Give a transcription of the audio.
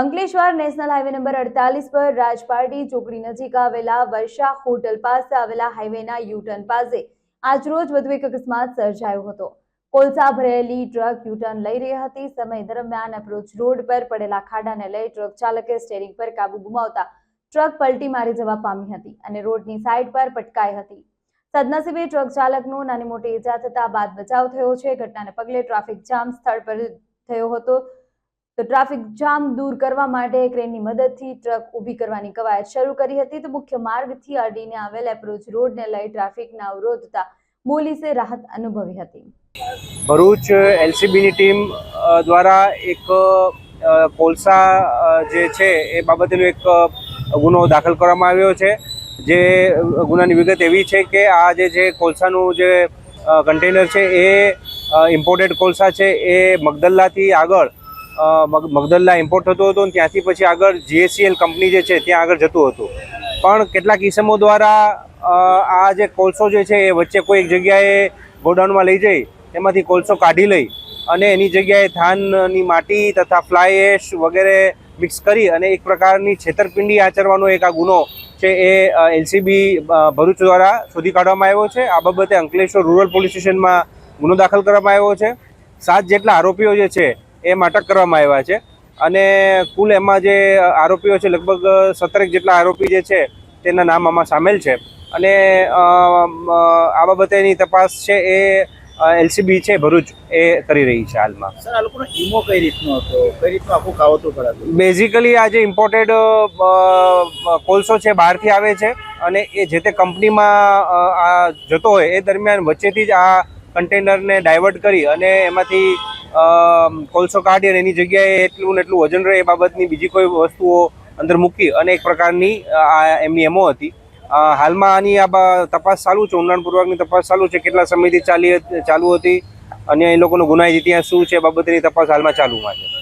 Ankleshwar national highway number અડતાલીસ પર રાજપારડી ચોકડી નજીક આવેલા વર્ષા હોટલ પાસે આવેલા હાઈવેના યુટર્ન પાસે આજરોજ વધુ એક અકસ્માત સર્જાયો હતો. કોલસા ભરેલી ટ્રક યુટર્ન લઈ રહી હતી. સમય દરમિયાન અપ્રોચ રોડ પર પડેલા ખાડાને લઈ ટ્રક ચાલકે સ્ટેરિંગ પર કાબુ ગુમાવતા ટ્રક પલટી મારી જવા પામી હતી અને રોડની સાઈડ પર પટકાઈ હતી. સદનસીબે ટ્રક ચાલકનું નાની મોટી ઈજા થતા બાદ બચાવ થયો છે. ઘટનાને પગલે ટ્રાફિક જામ સ્થળ પર થયો હતો. તો ટ્રાફિક જામ દૂર કરવા માટે ક્રેનની મદદથી ટ્રક ઊભી કરવાની કવાયત શરૂ કરી હતી. તો મુખ્ય માર્ગથી અડીને આવેલ એપ્રોચ રોડને લઈ ટ્રાફિકના અવરોધતા પોલીસે રાહત અનુભવી હતી. ભરૂચ એલસીબીની ટીમ દ્વારા એક કોલસા જે છે એ બાબતેનો એક ગુનો દાખલ કરવામાં આવ્યો છે. જે ગુનાની વિગત એવી છે કે આ જે છે કોલસાનું જે કન્ટેનર છે એ ઇમ્પોર્ટેડ કોલસા છે એ મગદલ્લાથી આગળ અ, મગ- મગદલ્લા ઇમ્પોર્ટ થતો હતો અને ત્યાંથી પછી આગળ જીએસસીએલ કંપની જે છે ત્યાં આગળ જતું હતું. પણ કેટલાક ઇસમો દ્વારા આ જે કોલસો જે છે એ વચ્ચે કોઈ એક જગ્યાએ ગોડાઉનમાં લઈ જઈ એમાંથી કોલસો કાઢી લઈ અને એની જગ્યાએ ધાનની માટી તથા ફ્લાય એશ વગેરે મિક્સ કરી અને એક પ્રકારની છેતરપિંડી આચરવાનો એક આ ગુનો છે એ એલસીબી ભરૂચ દ્વારા શોધી કાઢવામાં આવ્યો છે. આ બાબતે અંકલેશ્વર રૂરલ પોલીસ સ્ટેશનમાં ગુનો દાખલ કરવામાં આવ્યો છે. સાત જેટલા આરોપીઓ જે છે એમાં અટક કરવામાં આવ્યા છે. અને કુલ એમાં જે આરોપીઓ છે લગભગ સત્તરેક જેટલા આરોપી જે છે તેના નામ આમાં સામેલ છે. અને આ બાબતેની તપાસ છે એ એલસીબી છે ભરૂચ એ કરી રહી છે હાલમાં. સર આ લોકોનો ઈમો કઈ રીતનો હતો? કઈ રીતનું આખું કાવતરું કરાતું બેઝિકલી આ જે ઇમ્પોર્ટેડ કોલસો છે બહારથી આવે છે અને એ જે તે કંપનીમાં આ જતો હોય એ દરમિયાન વચ્ચેથી જ આ કન્ટેનરને ડાયવર્ટ કરી અને એમાંથી કોલસો કાઢી અને એની જગ્યાએ એટલું ને એટલું વજન રહે એ બાબતની બીજી કોઈ વસ્તુઓ અંદર મૂકી અને એક પ્રકારની આ એમની એમો હતી. હાલમાં આની આ તપાસ ચાલુ છે ઊંડાણપૂર્વકની તપાસ ચાલુ છે, કેટલા સમયથી ચાલી ચાલુ હતી અને એ લોકોનો ગુનાહિત ઇતિહાસ શું છે બાબતની તપાસ હાલમાં ચાલુમાં છે.